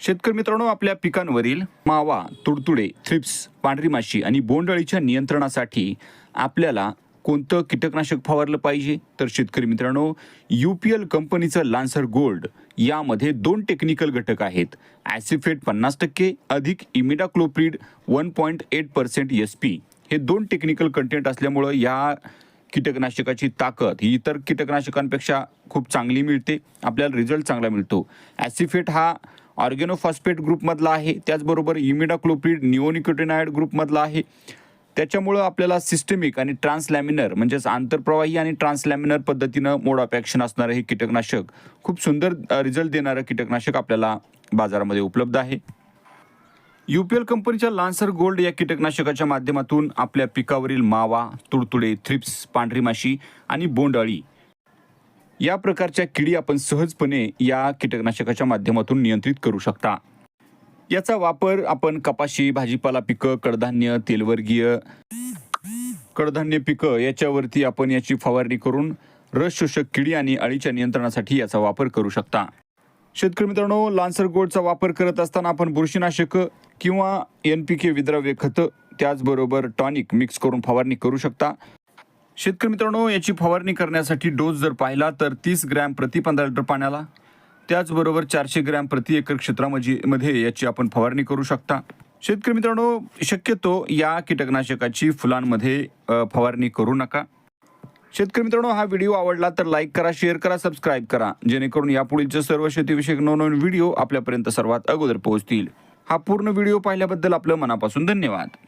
शेतकरी मित्रांनो आपल्या पिकांवरील मावा तुडतुडे थ्रिप्स पांढरी माशी आणि बोंडअळीच्या नियंत्रणासाठी आपल्याला कोणतं कीटकनाशक फवारलं पाहिजे? तर शेतकरी मित्रांनो यू पी एल कंपनीचं लान्सर गोल्ड यामध्ये दोन टेक्निकल घटक आहेत. ॲसिफेट पन्नास टक्के अधिक imidacloprid one point eight percent S P हे दोन टेक्निकल कंटेंट असल्यामुळं या कीटकनाशकाची ताकद ही इतर कीटकनाशकांपेक्षा खूप चांगली मिळते. आपल्याला रिझल्ट चांगला मिळतो. ॲसिफेट हा ऑर्गेनोफॉस्फेट ग्रुपमधला आहे. त्याचबरोबर इमिडाक्लोपीड निओनिकोटेनाइड ग्रुपमधला आहे. त्याच्यामुळं आपल्याला सिस्टमिक आणि ट्रान्सलॅमिनर म्हणजेच आंतरप्रवाही आणि ट्रान्सलॅमिनर पद्धतीनं मोड ऑफ ॲक्शन असणारं हे कीटकनाशक खूप सुंदर रिझल्ट देणारं कीटकनाशक आपल्याला बाजारामध्ये उपलब्ध आहे. युपीएल कंपनीच्या लान्सर गोल्ड या कीटकनाशकाच्या माध्यमातून आपल्या पिकावरील मावा तुडतुडे थ्रिप्स पांढरी माशी आणि बोंडअळी या प्रकारच्या किडी आपण सहजपणे या कीटकनाशकाच्या माध्यमातून नियंत्रित करू शकता. याचा वापर आपण कपाशी भाजीपाला पिकं कडधान्य तेलवर्गीय कडधान्य पिकं याच्यावरती आपण याची फवारणी करून रस शोषक किडी आणि अळीच्या नियंत्रणासाठी याचा वापर करू शकता. शेतकरी मित्रांनो लान्सर गोडचा वापर करत असताना आपण बुरशीनाशक किंवा एन पी के विद्राव्य खतं त्याचबरोबर टॉनिक मिक्स करून फवारणी करू शकता. शेतकरी मित्रांनो याची फवारणी करण्यासाठी डोस जर पाहिला तर तीस ग्रॅम प्रति पंधरा लिटर पाण्याला त्याचबरोबर चारशे ग्रॅम प्रति एकर क्षेत्रामध्ये मध्ये याची आपण फवारणी करू शकता. शेतकरी मित्रांनो शक्यतो या कीटकनाशकाची फुलांमध्ये फवारणी करू नका. शेतकरी मित्रांनो हा व्हिडिओ आवडला तर लाईक करा शेअर करा सबस्क्राईब करा. जेणेकरून यापुढीलचे सर्व शेतीविषयक नवनवीन व्हिडिओ आपल्यापर्यंत सर्वात अगोदर पोहोचतील. हा पूर्ण व्हिडिओ पाहिल्याबद्दल आपलं मनापासून धन्यवाद.